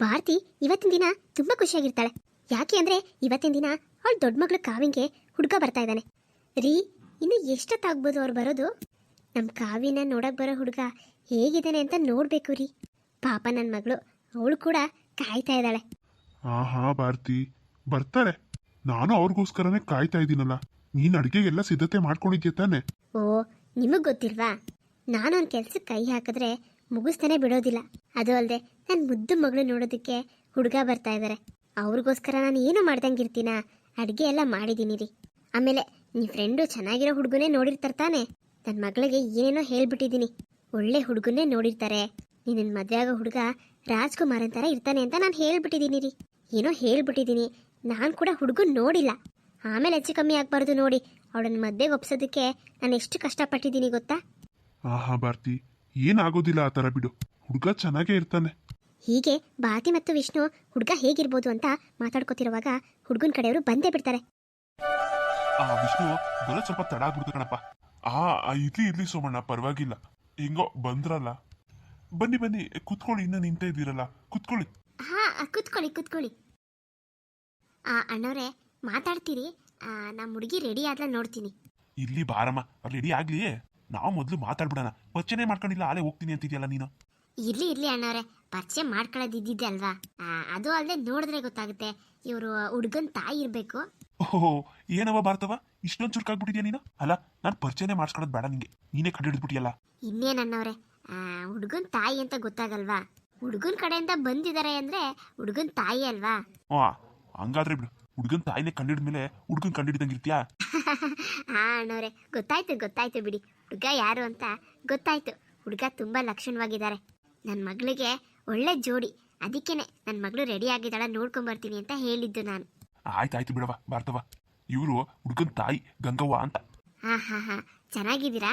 ಭಾರತಿ ಇವತ್ತಿನ ದಿನ ತುಂಬಾ ಖುಷಿಯಾಗಿರ್ತಾಳೆ. ಯಾಕೆ ಅಂದ್ರೆ ಇವತ್ತಿನ ದಿನ ಅವಳ ದೊಡ್ಡ ಮಗಳು ಕಾವಿಂಗೆ ಹುಡುಗ ಬರ್ತಾ ಇದ್ದಾನೆ. ರೀ ಇನ್ನು ಎಷ್ಟೊತ್ತಾಗ್ಬೋದು ಅವ್ರು ಬರೋದು? ನಮ್ಮ ಕಾವಿನ ನೋಡಕ್ ಬರೋ ಹುಡುಗ ಹೇಗಿದ್ದಾನೆ ಅಂತ ನೋಡ್ಬೇಕು ರೀ. ಪಾಪ ನನ್ನ ಮಗಳು ಅವಳು ಕೂಡ ಕಾಯ್ತಾ ಇದ್ದಾಳೆ. ಆಹಾ ಭಾರತಿ ಬರ್ತಾರೆ. ನಾನು ಅವ್ರಿಗೋಸ್ಕರನೇ ಕಾಯ್ತಾ ಇದ್ದೀನಲ್ಲ. ನೀನ್ ಅಡುಗೆಗೆಲ್ಲ ಸಿದ್ಧತೆ ಮಾಡ್ಕೊಂಡಿದ್ಯ ತಾನೆ? ಓ ನಿಮಗ್ ಗೊತ್ತಿಲ್ವಾ? ನಾನೊಂದು ಕೆಲ್ಸಕ್ಕೆ ಕೈ ಹಾಕಿದ್ರೆ ಮುಗಿಸ್ತಾನೆ ಬಿಡೋದಿಲ್ಲ. ಅದು ಅಲ್ಲದೆ ನನ್ನ ಮುದ್ದು ಮಗಳು ನೋಡೋದಕ್ಕೆ ಹುಡುಗ ಬರ್ತಾ ಇದ್ದಾರೆ ಅವ್ರಿಗೋಸ್ಕರ ನಾನು ಏನು ಮಾಡ್ದಂಗಿರ್ತೀನ? ಅಡುಗೆ ಎಲ್ಲ ಮಾಡಿದ್ದೀನಿ ರೀ. ಆಮೇಲೆ ನಿಮ್ಮ ಫ್ರೆಂಡು ಚೆನ್ನಾಗಿರೋ ಹುಡುಗನೇ ನೋಡಿರ್ತಾರೆ ತಾನೆ? ನನ್ನ ಮಗಳಿಗೆ ಏನೇನೋ ಹೇಳ್ಬಿಟ್ಟಿದ್ದೀನಿ ಒಳ್ಳೆ ಹುಡುಗನೇ ನೋಡಿರ್ತಾರೆ. ನಿನ್ನ ಮದುವೆ ಆಗೋ ಹುಡುಗ ರಾಜ್ಕುಮಾರ್ ಅಂತಾರ ಇರ್ತಾನೆ ಅಂತ ನಾನು ಹೇಳ್ಬಿಟ್ಟಿದ್ದೀನಿ ರೀ. ಏನೋ ಹೇಳ್ಬಿಟ್ಟಿದ್ದೀನಿ ನಾನು ಕೂಡ ಹುಡುಗನ್ ನೋಡಿಲ್ಲ. ಆಮೇಲೆ ಹೆಚ್ಚು ಕಮ್ಮಿ ಆಗಬಾರ್ದು ನೋಡಿ. ಅವಳನ್ನ ಮದ್ವೆಗೆ ಒಪ್ಸೋದಕ್ಕೆ ನಾನು ಎಷ್ಟು ಕಷ್ಟಪಟ್ಟಿದ್ದೀನಿ ಗೊತ್ತಾ? ಆಹಾ ಭಾರತಿ ಏನಾಗೋದಿಲ್ಲ ಆ ಥರ ಬಿಡು. ಹುಡುಗ ಚೆನ್ನಾಗೇ ಇರ್ತಾನೆ. ಹೀಗೆ ಭಾರತಿ ಮತ್ತು ವಿಷ್ಣು ಹುಡುಗ ಹೇಗಿರ್ಬೋದು ಅಂತ ಮಾತಾಡ್ಕೋತಿರುವಾಗ ಹುಡುಗನ ಕಡೆಯವರು ಬಂದೇ ಬಿಡ್ತಾರೆ. ಆ ವಿಷ್ಣು ಬರೋ ಸ್ವಲ್ಪ ತಡ ಆಗ್ಬಿಡ್ತು ಕಣಪ್ಪ. ಆ ಆ, ಇರ್ಲಿ ಇರ್ಲಿ ಸೋಮಣ್ಣ ಪರವಾಗಿಲ್ಲ. ಹಿಂಗೋ ಬಂದ್ರಲ್ಲ. ಬನ್ನಿ ಬನ್ನಿ ಕುತ್ಕೊಳ್ಳಿ ಇನ್ನ ನಿಂತ ಇದ್ದೀರಲ್ಲ. ಕುತ್ಕೊಳ್ಳಿ. ಹಾ ಕುತ್ಕೊಳ್ಳಿ ಕುತ್ಕೊಳ್ಳಿ. ಆ ಅಣ್ಣವ್ರೆ ಮಾತಾಡ್ತೀರಿ? ಆ, ನಮ್ಮ ಹುಡುಗಿ ರೆಡಿ ಆದ್ಲ ನೋಡ್ತೀನಿ. ಇಲ್ಲಿ ಬಾರಮ್ಮ. ರೆಡಿ ಆಗ್ಲಿ ನಾವು ಮೊದಲು ಮಾತಾಡ್ಬಿಡೋಣ. ಪರಿಚಯನೇ ಮಾಡ್ಕೊಂಡಿಲ್ಲ ಆಲೇ ಹೋಗ್ತೀನಿ ಅಂತಿದ್ಯಲ್ಲ ನೀನು? ಇರ್ಲಿ ಇರ್ಲಿ ಅಣ್ಣವ್ರೆ. ಪರಿಚಯ ಮಾಡ್ಕೊಳ್ಳೋದಿದ್ದಿದ್ದೆ ಅಲ್ವಾ? ಆ, ಅದು ಅಲ್ಲದೆ ನೋಡಿದ್ರೆ ಗೊತ್ತಾಗುತ್ತೆ. ಇವರು ಹುಡುಗನ ತಾಯಿ ಇರಬೇಕು. ಓಹೋ ಏನವ ಭಾರತವ ಇಷ್ಟೊಂದು ಚುರುಕಾಗ್ಬಿಟ್ಟಿದ್ಯಾ ನೀನು? ಅಲ್ಲ ನಾನು ಪರಿಚಯನೇ ಮಾಡಿಸ್ಕೊಳ್ಳೋದು ಬೇಡ ನಿಂಗೆ. ನೀನೇ ಕಂಡು ಹಿಡಿದ್ಬಿಟ್ಟಿಯಲ್ಲ ಇನ್ನೇನನ್ನವ್ರೆ ಹುಡುಗನ ತಾಯಿ ಅಂತ ಗೊತ್ತಾಗಲ್ವಾ? ಹುಡುಗನ ಕಡೆಯಿಂದ ಬಂದಿದ್ದಾರೆ ಅಂದ್ರೆ ಹುಡುಗನ ತಾಯಿ ಅಲ್ವಾ? ಓ ಹಂಗಾದ್ರೆ ಬಿಡು. ಹುಡುಗನ ತಾಯಿನೇ ಕಂಡಿಡಿದ ಮೇಲೆ ಹುಡುಗನ್ ಕಂಡಿಡ್ದಂಗೆ ಇರ್ತೀಯಾ? ಹಾ ಅಣ್ಣವ್ರೆ ಗೊತ್ತಾಯ್ತು ಗೊತ್ತಾಯ್ತು ಬಿಡಿ. ಹುಡುಗ ಯಾರು ಅಂತ ಗೊತ್ತಾಯ್ತು. ಹುಡುಗ ತುಂಬ ಲಕ್ಷಣವಾಗಿದ್ದಾರೆ. ನನ್ನ ಮಗಳಿಗೆ ಒಳ್ಳೆ ಜೋಡಿ. ಅದಕ್ಕೇನೆ ನನ್ನ ಮಗಳು ರೆಡಿ ಆಗಿದ್ದಾಳ ನೋಡ್ಕೊಂಡ್ ಬರ್ತೀನಿ ಅಂತ ಹೇಳಿದ್ದು ನಾನು. ಆಯ್ತಾಯ್ತು ಬಿಡವ ಬರ್ತವ ಇವರು ಹುಡುಗನ ತಾಯಿ ಗಂಗವ್ವ ಅಂತ. ಹಾ ಹಾ ಹಾ. ಚೆನ್ನಾಗಿದ್ದೀರಾ?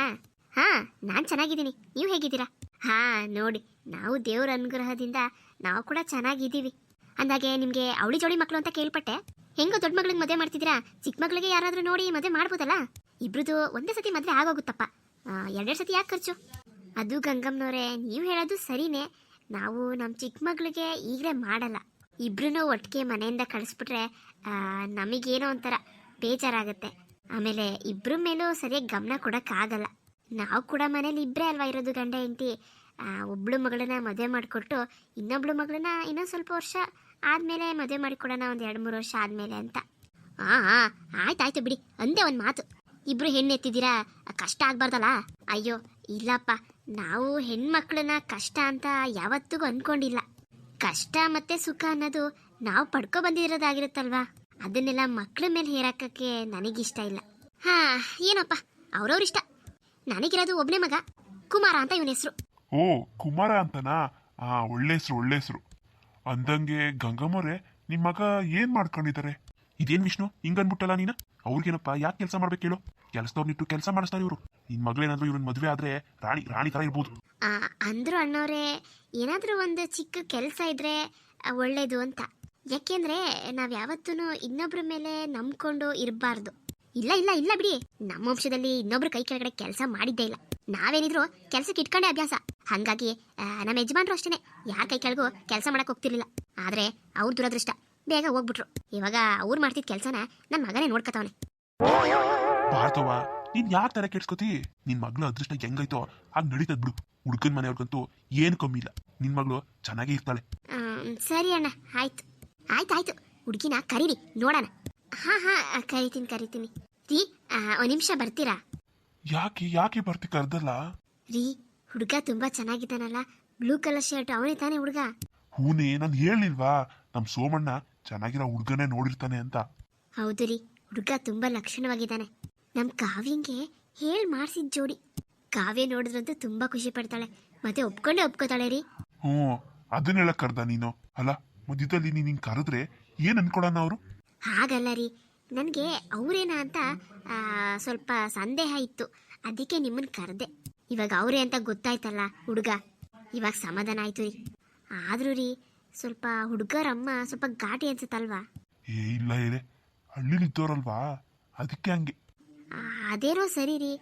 ಹಾ ನಾನ್ ಚೆನ್ನಾಗಿದ್ದೀನಿ. ನೀವು ಹೇಗಿದ್ದೀರಾ? ಹಾ ನೋಡಿ ನಾವು ದೇವರ ಅನುಗ್ರಹದಿಂದ ನಾವು ಕೂಡ ಚೆನ್ನಾಗಿದ್ದೀವಿ. ಅಂದಾಗೆ ನಿಮ್ಗೆ ಅವಳಿ ಜೋಡಿ ಮಕ್ಕಳು ಅಂತ ಕೇಳ್ಪಟ್ಟೆ. ಹೆಂಗೋ ದೊಡ್ಡ ಮಗಳಿಗೆ ಮದುವೆ ಮಾಡ್ತಿದ್ದೀರಾ? ಚಿಕ್ಕ ಮಗಳಿಗೆ ಯಾರಾದ್ರೂ ನೋಡಿ ಮದುವೆ ಮಾಡ್ಬೋದಲ್ಲ? ಇಬ್ರದು ಒಂದೇ ಸತಿ ಮದುವೆ ಆಗೋಗುತ್ತಪ್ಪ. ಎರಡೆರಡು ಸತಿ ಯಾಕೆ ಖರ್ಚು ಅದು ಗಂಗಮ್ಮನವ್ರೆ, ನೀವು ಹೇಳೋದು ಸರಿನೇ. ನಾವು ನಮ್ಮ ಚಿಕ್ಕ ಮಗಳಿಗೆ ಈಗಲೇ ಮಾಡಲ್ಲ. ಇಬ್ರು ಒಟ್ಟಿಗೆ ಮನೆಯಿಂದ ಕಳಿಸ್ಬಿಟ್ರೆ ನಮಗೇನೋ ಒಂಥರ ಬೇಜಾರಾಗುತ್ತೆ. ಆಮೇಲೆ ಇಬ್ಬರ ಮೇಲೂ ಸರಿಯಾಗಿ ಗಮನ ಕೊಡೋಕ್ಕಾಗಲ್ಲ. ನಾವು ಕೂಡ ಮನೇಲಿ ಇಬ್ಬರೇ ಅಲ್ವಾ ಇರೋದು ಗಂಡ ಹೆಂಡತಿ. ಒಬ್ಳು ಮಗಳನ್ನ ಮದುವೆ ಮಾಡಿಕೊಟ್ಟು ಇನ್ನೊಬ್ಳು ಮಗಳನ್ನ ಇನ್ನೊಂದು ಸ್ವಲ್ಪ ವರ್ಷ ಆದಮೇಲೆ ಮದುವೆ ಮಾಡಿಕೊಡೋಣ, ಒಂದು ಎರಡು ಮೂರು ವರ್ಷ ಆದಮೇಲೆ ಅಂತ. ಹಾಂ ಹಾಂ ಆಯಿತು ಬಿಡಿ, ಅಂದೆ ಒಂದು ಮಾತು. ಇಬ್ರು ಹೆಣ್ಣು ಎತ್ತಿದ್ದೀರಾ? ಕಷ್ಟ ಆಗ್ಬಾರ್ದಲ್ಲ? ಅಯ್ಯೋ, ಇಲ್ಲಪ್ಪ. ನಾವು ಹೆಣ್ಮಕ್ಳನ್ನ ಕಷ್ಟ ಅಂತ ಯಾವತ್ತಿಗೂ ಅನ್ಕೊಂಡಿಲ್ಲ. ಕಷ್ಟ ಮತ್ತೆ ಸುಖ ಅನ್ನೋದು ನಾವು ಪಡ್ಕೊ ಬಂದಿರೋದಾಗಿರುತ್ತಲ್ವಾ? ಅದನ್ನೆಲ್ಲ ಮಕ್ಳ ಮೇಲೆ ಹೇರಾಕಕ್ಕೆ ನನಗಿಷ್ಟ ಇಲ್ಲ. ಹಾ, ಏನಪ್ಪ? ಅವ್ರವ್ರಿಷ್ಟ ನನಗಿರೋದು ಒಬ್ಬನೇ ಮಗ, ಕುಮಾರ ಅಂತ ಇವನ ಹೆಸರು. ಓ, ಕುಮಾರ ಅಂತನಾ? ಆ, ಒಳ್ಳೆ ಹೆಸರು ಒಳ್ಳೆ ಹೆಸರು. ಅಂದಂಗೆ ಗಂಗಮ್ಮವ್ರೆ ನಿಮ್ಮ ಮಗ ಏನ್ ಮಾಡ್ಕೊಂಡಿದ್ದಾರೆ ಇದೇನ್ ವಿಷ್ಣು? ಹಿಂಗನ್ಬಿಟ್ಟಲ್ಲ ನೀನ? ಅವ್ರಿಗೇನಪ್ಪ, ಯಾಕೆ ಕೆಲಸ ಮಾಡ್ಬೇಕು ಹೇಳು ಕೆಲಸದವ್ರನ್ನಿಟ್ಟು ಕೆಲಸ ಮಾಡಿಸ್ತಾರೆ ಇವರು. ನಿನ್ ಮಗಳೇನಾದ್ರೂ ಇವ್ರನ್ನ ಮದುವೆ ಆದ್ರೆ ರಾಣಿ ರಾಣಿ ತರ ಇರ್ಬೋದು. ಅಂದ್ರು ಅಣ್ಣವ್ರೆ, ಏನಾದ್ರೂ ಒಂದು ಚಿಕ್ಕ ಕೆಲಸ ಇದ್ರೆ ಒಳ್ಳೇದು ಅಂತ. ಯಾಕೆಂದ್ರೆ ನಾವ್ ಯಾವತ್ತೂ ಇನ್ನೊಬ್ರ ಮೇಲೆ ನಂಬ್ಕೊಂಡು ಇರಬಾರ್ದು. ಇಲ್ಲ ಇಲ್ಲ ಇಲ್ಲ ಬಿಡಿ. ನಮ್ಮ ವಂಶದಲ್ಲಿ ಇನ್ನೊಬ್ರ ಕೈ ಕೆಳಗಡೆ ಕೆಲಸ ಮಾಡಿದ್ದೇ ಇಲ್ಲ. ನಾವೇನಿದ್ರು ಕೆಲ್ಸಕ್ಕೆ ಇಟ್ಕೊಂಡೆ ಅಭ್ಯಾಸ. ಹಂಗಾಗಿ ನಮ್ಮ ಯಜಮಾನ್ರು ಅಷ್ಟೇನೆ. ಯಾರ ಕೈ ಕೆಳಗೂ ಕೆಲಸ ಮಾಡಕ್ ಹೋಗ್ತಿರ್ಲಿಲ್ಲ. ಆದ್ರೆ ಅವ್ರ ದುರದೃಷ್ಟ. ಬೇಗ ಹೋಗ್ಬಿಟ್ರು. ಇವಾಗ ಅವ್ರು ಮಾಡ್ತಿದ್ ಕೆಲಸನ ನನ್ನ ಮಗನೇ ನೋಡ್ಕೊತಾವನೆ. ಭಾರತವ ನೀನ್ ಯಾವ ತರ ಕೆಡ್ಸ್ಕೊತಿ? ನಿನ್ ಮಗ್ಳು ಅದೃಷ್ಟ ಹೆಂಗೈತೋ ಹಾಗೆ ನಡೀತದ್ ಬಿಡು. ಮನೆ ಮನೆಯವ್ರಿಗಂತೂ ಏನು ಕಮ್ಮಿ ಇಲ್ಲ. ನಿನ್ ಮಗಳು ಚೆನ್ನಾಗಿ ಇರ್ತಾಳೆ. ಸರಿ ಅಣ್ಣ ಆಯ್ತು. ಆಯ್ತು ಆಯ್ತು ಹುಡುಗಿನ ಕರೀರಿ ನೋಡೋಣ. ಹಾ ಹಾ ಕರಿತೀನಿ ಕರಿತೀನಿ. ರೀ ಒಂದ್ ನಿಮಿಷ ಬರ್ತೀರಾ? ಯಾಕೆ ಯಾಕೆ ಬರ್ತಿ ಕರ್ದಲ್ಲ? ರೀ ಹುಡುಗ ತುಂಬಾ ಚೆನ್ನಾಗಿದ್ದಾನಲ್ಲ. ಬ್ಲೂ ಕಲರ್ ಶರ್ಟ್ ಅವನೇ ತಾನೇ ಹುಡುಗ. ಹೂನೇ ನಾನು ಹೇಳಿಲ್ವಾ ನಮ್ ಸೋಮಣ್ಣ ಚೆನ್ನಾಗಿರೋ ಹುಡುಗನೇ ನೋಡಿರ್ತಾನೆ ಅಂತ. ಹೌದು ರೀ ಹುಡುಗ ತುಂಬಾ ಲಕ್ಷಣವಾಗಿದ್ದಾನೆ. ನಮ್ ಕಾವ್ಯಂಗೆ ಹೇಳ್ ಮಾಡ್ಸಿದ್ ಜೋಡಿ. ಕಾವ್ಯ ನೋಡಿದ್ರಂತೂ ತುಂಬಾ ಖುಷಿ ಪಡ್ತಾಳೆ ಮತ್ತೆ ಒಪ್ಕೊಂಡೆ ಒಪ್ಕೋತಾಳೆ ರೀ. ಹ್ಞೂ ಅದನ್ನೆಲ್ಲ ಕರ್ದ ನೀನು. ಅಲ್ಲ ಮಧ್ಯದಲ್ಲಿ ನೀನ್ ಹಿಂಗ್ ಕರೆದ್ರೆ ಏನ್ ಅನ್ಕೊಳೋಣ ಅವರು? ಹಾಗಲ್ಲ ರೀ ನನಗೆ ಅವರೇನಾ ಅಂತ ಆ, ಸ್ವಲ್ಪ ಸಂದೇಹ ಇತ್ತು. ಅದಕ್ಕೆ ನಿಮ್ಮನ್ನ ಕರೆದೆ. ಇವಾಗ ಅವರೇ ಅಂತ ಗೊತ್ತಾಯ್ತಲ್ಲ ಹುಡುಗ. ಇವಾಗ ಸಮಾಧಾನ ಆಯ್ತು ರೀ. ಆದರೂ ರೀ ಸ್ವಲ್ಪ ಹುಡುಗರಮ್ಮ ಸ್ವಲ್ಪ ಘಾಟಿ ಅನ್ಸುತ್ತಲ್ವಾ? ಏ ಇಲ್ಲ ಹೇಳೆ ಹಳ್ಳಿಲಿ ಅದಕ್ಕೆ ಹಂಗೆ. ಅದೇನೋ ಸರಿ ರೀ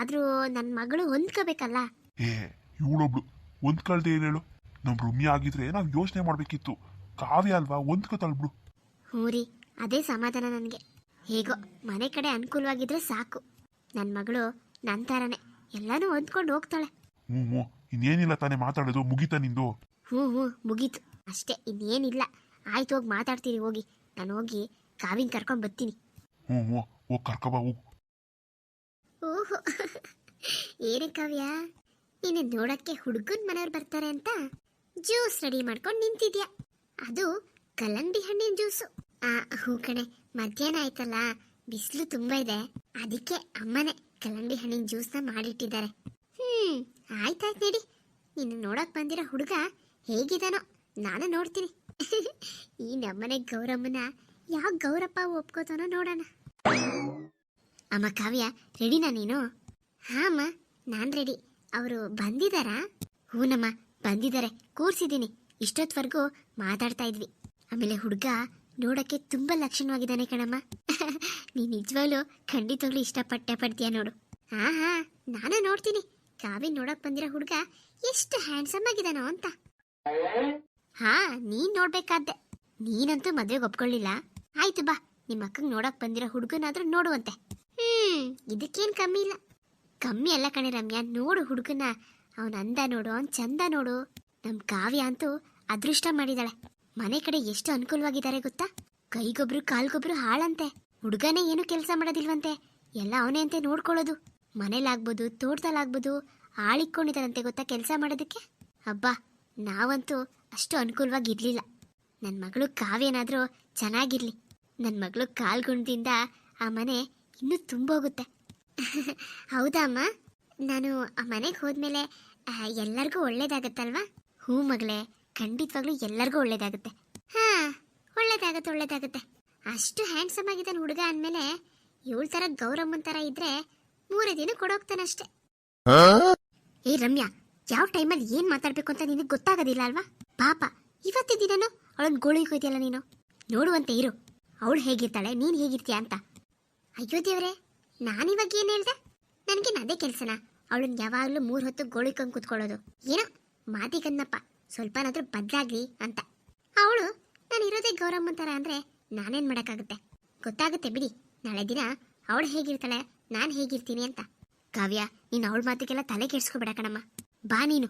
ಆದ್ರೂ ನನ್ನ ಮಗಳು ಹೊಂದ್ಕೋಬೇಕಲ್ಲ? ಏ ಇವಳೊಬ್ಳು ಹೊಂದ್ಕೊಳ್ದೆ ಏನು ಏನ್ ಹೇಳು? ನಮ್ಮ ರಮ್ಯ ಆಗಿದ್ರೆ ನಾವ್ ಯೋಚನೆ ಮಾಡಬೇಕಿತ್ತು. ಕಾವ್ಯ ಅಲ್ವಾ ಹೊಂದ್ಕೋತಾಳ್ ಬಿಡು. ಹ್ಞೂ ರೀ ಅದೇ ಸಮಾಧಾನ ನನಗೆ. ಹೇಗೋ ಮನೆ ಕಡೆ ಅನುಕೂಲವಾಗಿದ್ರೆ ಸಾಕು. ನನ್ನ ಮಗಳು ನನ್ನ ಥರನೇ ಎಲ್ಲನೂ ಹೊಂದ್ಕೊಂಡು ಹೋಗ್ತಾಳೆ. ಹ್ಞೂ ಹ್ಞೂ. ಇನ್ನೇನಿಲ್ಲ ತಾನೇ ಮಾತಾಡೋದು ಮುಗೀತಾ ನಿಂದು? ಹ್ಞೂ ಹ್ಞೂ ಮುಗೀತು. ಅಷ್ಟೇ ಇನ್ನೇನಿಲ್ಲ. ಆಯ್ತು ಹೋಗಿ ಮಾತಾಡ್ತೀನಿ ಹೋಗಿ. ನಾನು ಹೋಗಿ ಕಾವಿನ್ ಕರ್ಕೊಂಡು ಬರ್ತೀನಿ. ಹ್ಞೂ ಹ್ಞೂ ಹೋಗ್ ಕರ್ಕೊಬಾ ಹೋಗು. ಓಹೋ. ಏನೇ ಕಾವ್ಯ? ನೀನು ನೋಡಕ್ಕೆ ಹುಡುಗನ ಮನೆಯವ್ರು ಬರ್ತಾರೆ ಅಂತ ಜ್ಯೂಸ್ ರೆಡಿ ಮಾಡ್ಕೊಂಡು ನಿಂತಿದ್ಯಾ? ಅದು ಕಲ್ಲಂಗಡಿ ಹಣ್ಣಿನ ಜ್ಯೂಸು. ಆ ಹೂ ಕಣೆ. ಮಧ್ಯಾಹ್ನ ಆಯ್ತಲ್ಲ ಬಿಸಿಲು ತುಂಬಾ ಇದೆ. ಅದಕ್ಕೆ ಅಮ್ಮನೆ ಕಲ್ಲಂಗಡಿ ಹಣ್ಣಿನ ಜ್ಯೂಸ್ನ ಮಾಡಿಟ್ಟಿದ್ದಾರೆ. ಹ್ಮ್ ಆಯ್ತಾಯ್ತು ನಡಿ. ನಿನ್ನ ನೋಡಕ್ ಬಂದಿರೋ ಹುಡುಗ ಹೇಗಿದಾನೋ. ನಾನು ನೋಡ್ತೀನಿ. ಈ ನಮ್ಮನೆ ಗೌರಮ್ಮನ ಯಾವ ಗೌರಪ್ಪ ಒಪ್ಕೋತಾನೋ ನೋಡೋಣ. ಅಮ್ಮ ಕಾವ್ಯ ರೆಡಿನಾ ನೀನು? ಹಾ ನಾನು ರೆಡಿ ಅವರು ಬಂದಿದ್ದಾರಾ ಹೂನಮ್ಮ, ಬಂದಿದ್ದಾರೆ. ಕೂರಿಸಿದ್ದೀನಿ. ಇಷ್ಟೊತ್ವರೆಗೂ ಮಾತಾಡ್ತಾ ಇದ್ವಿ. ಆಮೇಲೆ ಹುಡುಗ ನೋಡಕ್ಕೆ ತುಂಬಾ ಲಕ್ಷಣವಾಗಿದ್ದಾನೆ ಕಣಮ್ಮ. ನೀ ನಿಜವಾಗ್ಲೂ ಖಂಡಿತವಾಗ್ಲೂ ಇಷ್ಟಪಟ್ಟೆ ಪಡ್ತೀಯ ನೋಡು. ಹಾ ಹಾ, ನಾನು ನೋಡ್ತೀನಿ. ಕಾವ್ಯ ನೋಡಕ್ ಬಂದಿರೋ ಹುಡುಗ ಎಷ್ಟು ಹ್ಯಾಂಡ್ಸಮ್ ಆಗಿದಾನೋ ಅಂತ. ಹಾ, ನೀನ್ ನೋಡ್ಬೇಕಾದ್ದೆ. ನೀನಂತೂ ಮದ್ವೆಗೆ ಒಪ್ಕೊಳ್ಳಿಲ್ಲ ಆಯ್ತು ಬಾ ನಿಮ್ಮ ಅಕ್ಕಂಗ್ ನೋಡಕ್ ಬಂದಿರೋ ಹುಡುಗನಾದ್ರೂ ನೋಡುವಂತೆ. ಹ್ಮ್, ಇದಕ್ಕೇನ್ ಕಮ್ಮಿ ಇಲ್ಲ. ಕಮ್ಮಿ ಅಲ್ಲ ಕಣೆ ರಮ್ಯಾ, ನೋಡು ಹುಡುಗನ. ಅವನ ಅಂದ ನೋಡು, ಅವನ್ ಚಂದ ನೋಡು. ನಮ್ ಕಾವ್ಯ ಅಂತೂ ಅದೃಷ್ಟ ಮಾಡಿದಾಳೆ. ಮನೆ ಕಡೆ ಎಷ್ಟು ಅನುಕೂಲವಾಗಿದ್ದಾರೆ ಗೊತ್ತಾ? ಕೈಗೊಬ್ರು, ಕಾಲ್ಗೊಬ್ರು ಹಾಳಂತೆ. ಹುಡುಗನೇ ಏನು ಕೆಲಸ ಮಾಡೋದಿಲ್ವಂತೆ. ಎಲ್ಲ ಅವನೇ ಅಂತೆ ನೋಡ್ಕೊಳ್ಳೋದು. ಮನೇಲಾಗ್ಬೋದು, ತೋಟದಲ್ಲಾಗ್ಬೋದು, ಆಳಿಕೊಂಡಿದ್ದಾರಂತೆ ಗೊತ್ತಾ ಕೆಲಸ ಮಾಡೋದಕ್ಕೆ? ಹಬ್ಬ ನಾವಂತೂ ಅಷ್ಟು ಅನುಕೂಲವಾಗಿ ಇರ್ಲಿಲ್ಲ ನನ್ನ ಮಗಳು ಕಾವ್ಯನಾದ್ರೂ ಚೆನ್ನಾಗಿರ್ಲಿ. ನನ್ನ ಮಗಳು ಕಾಲ್ಗುಣದಿಂದ ಆ ಮನೆ ಇನ್ನೂ ತುಂಬೋಗುತ್ತೆ. ಹೌದಾ ಅಮ್ಮ? ನಾನು ಆ ಮನೆಗೆ ಹೋದ್ಮೇಲೆ ಎಲ್ಲರಿಗೂ ಒಳ್ಳೇದಾಗತ್ತಲ್ವಾ? ಹೂ ಮಗಳೇ ಖಂಡಿತವಾಗ್ಲೂ ಎಲ್ಲರಿಗೂ ಒಳ್ಳೇದಾಗುತ್ತೆ. ಹಾ ಒಳ್ಳೇದಾಗತ್ತೆ ಒಳ್ಳೇದಾಗುತ್ತೆ. ಅಷ್ಟು ಹ್ಯಾಂಡ್ಸಮ್ ಆಗಿದ್ದಾನೆ ಹುಡುಗ ಅಂದ್ಮೇಲೆ ಇವಳ ಥರ ಗೌರಮ್ಮನ್ ಥರ ಇದ್ರೆ ಮೂರೇ ದಿನ ಕೊಡೋಗ್ತಾನಷ್ಟೇ. ಏ ರಮ್ಯಾ ಯಾವ ಟೈಮಲ್ಲಿ ಏನ್ ಮಾತಾಡ್ಬೇಕು ಅಂತ ನಿನಗೆ ಗೊತ್ತಾಗೋದಿಲ್ಲ ಅಲ್ವಾ? ಪಾಪ ಇವತ್ತಿದ್ದೀನೋ ಅವಳನ್ನ ಗೋಳಿಗೆ ಹೋಯ್ತಿಯಲ್ಲ ನೀನು? ನೋಡುವಂತೆ ಇರು. ಅವಳು ಹೇಗಿರ್ತಾಳೆ, ನೀನ್ ಹೇಗಿರ್ತೀಯ ಅಂತ. ಅಯ್ಯೋ ದೇವ್ರೆ ನಾನಿವಾಗ ಏನು ಹೇಳ್ದೆ? ನನಗೆ ಅದೇ ಕೆಲ್ಸನ? ಅವಳನ್ನ ಯಾವಾಗಲೂ ಮೂರ್ ಹೊತ್ತು ಗೋಳಿಕೊಂಡ್ ಕೂತ್ಕೊಳ್ಳೋದು. ಏನೋ ಮಾತಿಗನ್ನಪ್ಪ ಸ್ವಲ್ಪನಾದ್ರೂ ಬದ್ಲಾಗ್ಲಿ ಅಂತ. ಅವಳು, ನಾನು ಇರೋದೇ ಗೌರಮ್ಮ ಥರ ಅಂದ್ರೆ ನಾನೇನ್ ಮಾಡಕ್ಕಾಗುತ್ತೆ? ಗೊತ್ತಾಗುತ್ತೆ ಬಿಡಿ, ನಾಳೆ ದಿನ ಅವಳು ಹೇಗಿರ್ತಾಳೆ, ನಾನು ಹೇಗಿರ್ತೀನಿ ಅಂತ. ಕಾವ್ಯ, ನೀನು ಅವಳ ಮಾತಿಗೆಲ್ಲ ತಲೆ ಕೆಡಿಸ್ಕೊಬೇಡ ಕಣಮ್ಮ. ಬಾ ನೀನು.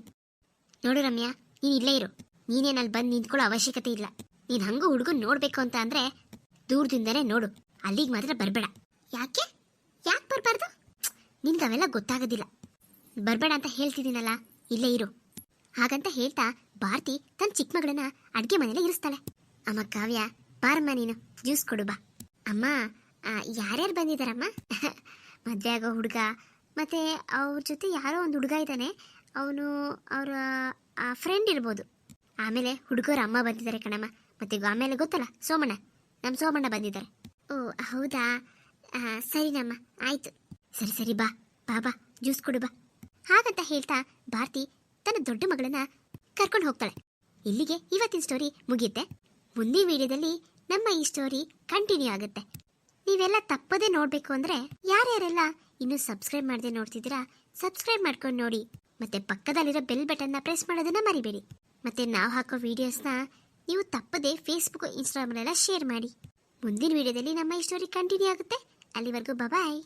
ನೋಡು ರಮ್ಯಾ, ನೀನು ಇಲ್ಲೇ ಇರು. ನೀನೇನ ಅಲ್ಲಿ ಬಂದು ನಿಂತ್ಕೊಳ್ಳೋ ಅವಶ್ಯಕತೆ ಇಲ್ಲ. ನೀನು ಹಂಗೂ ಹುಡುಗನ್ ನೋಡ್ಬೇಕು ಅಂತ ಅಂದ್ರೆ ದೂರದಿಂದನೇ ನೋಡು. ಅಲ್ಲಿಗೆ ಮಾತ್ರ ಬರಬೇಡ. ಯಾಕೆ? ಯಾಕೆ ಬರಬಾರ್ದು? ನಿನ್ಗೆ ಅವೆಲ್ಲ ಗೊತ್ತಾಗೋದಿಲ್ಲ. ಬರಬೇಡ ಅಂತ ಹೇಳ್ತಿದ್ದೀನಲ್ಲ, ಇಲ್ಲೇ ಇರು. ಹಾಗಂತ ಹೇಳ್ತಾ ಭಾರತಿ ತನ್ನ ಚಿಕ್ಕ ಮಗಳನ್ನ ಅಡ್ಗೆ ಮನೇಲೆ ಇರಿಸ್ತಾಳೆ. ಅಮ್ಮ ಕಾವ್ಯ, ಬಾರಮ್ಮ ನೀನು, ಜ್ಯೂಸ್ ಕೊಡು ಬಾ. ಅಮ್ಮ ಯಾರ್ಯಾರು ಬಂದಿದ್ದಾರಮ್ಮ ಮದುವೆ ಆಗೋ ಹುಡುಗ, ಮತ್ತೆ ಅವ್ರ ಜೊತೆ ಯಾರೋ ಒಂದು ಹುಡುಗ ಇದ್ದಾನೆ. ಅವನು ಅವರ ಫ್ರೆಂಡ್ ಇರ್ಬೋದು. ಆಮೇಲೆ ಹುಡುಗರ ಅಮ್ಮ ಬಂದಿದ್ದಾರೆ ಕಣಮ್ಮ. ಮತ್ತೆ ಆಮೇಲೆ ಗೊತ್ತಲ್ಲ, ಸೋಮಣ್ಣ. ನಮ್ಮ ಸೋಮಣ್ಣ ಬಂದಿದ್ದಾರೆ. ಓ, ಹೌದಾ? ಸರಿ ಸರಿನಮ್ಮ ಆಯ್ತು. ಸರಿ ಸರಿ, ಬಾ. ಬಾ ಬಾ ಜ್ಯೂಸ್ ಕೊಡು, ಬಾ. ಹಾಗಂತ ಹೇಳ್ತಾ ಭಾರತಿ ತನ್ನ ದೊಡ್ಡ ಮಗಳನ್ನ ಕರ್ಕೊಂಡು ಹೋಗ್ತಾಳೆ. ಇಲ್ಲಿಗೆ ಇವತ್ತಿನ ಸ್ಟೋರಿ ಮುಗಿಯುತ್ತೆ. ಮುಂದಿನ ವಿಡಿಯೋದಲ್ಲಿ ನಮ್ಮ ಈ ಸ್ಟೋರಿ ಕಂಟಿನ್ಯೂ ಆಗುತ್ತೆ. ನೀವೆಲ್ಲ ತಪ್ಪದೇ ನೋಡಬೇಕು ಅಂದ್ರೆ ಯಾರ್ಯಾರೆಲ್ಲ ಇನ್ನೂ ಸಬ್ಸ್ಕ್ರೈಬ್ ಮಾಡದೆ ನೋಡ್ತಿದ್ದೀರಾ ಸಬ್ಸ್ಕ್ರೈಬ್ ಮಾಡ್ಕೊಂಡು ನೋಡಿ. ಮತ್ತೆ ಪಕ್ಕದಲ್ಲಿರೋ ಬೆಲ್ ಬಟನ್ನ ಪ್ರೆಸ್ ಮಾಡೋದನ್ನ ಮರಿಬೇಡಿ. ಮತ್ತೆ ನಾವು ಹಾಕೋ ವಿಡಿಯೋಸ್ನ ನೀವು ತಪ್ಪದೆ ಫೇಸ್ಬುಕ್ ಇನ್ಸ್ಟಾಗ್ರಾಮ್ನೆಲ್ಲ ಶೇರ್ ಮಾಡಿ. ಮುಂದಿನ ವಿಡಿಯೋದಲ್ಲಿ ನಮ್ಮ ಈ ಸ್ಟೋರಿ ಕಂಟಿನ್ಯೂ ಆಗುತ್ತೆ. ಅಲ್ಲಿವರೆಗೂ ಬಾಯ್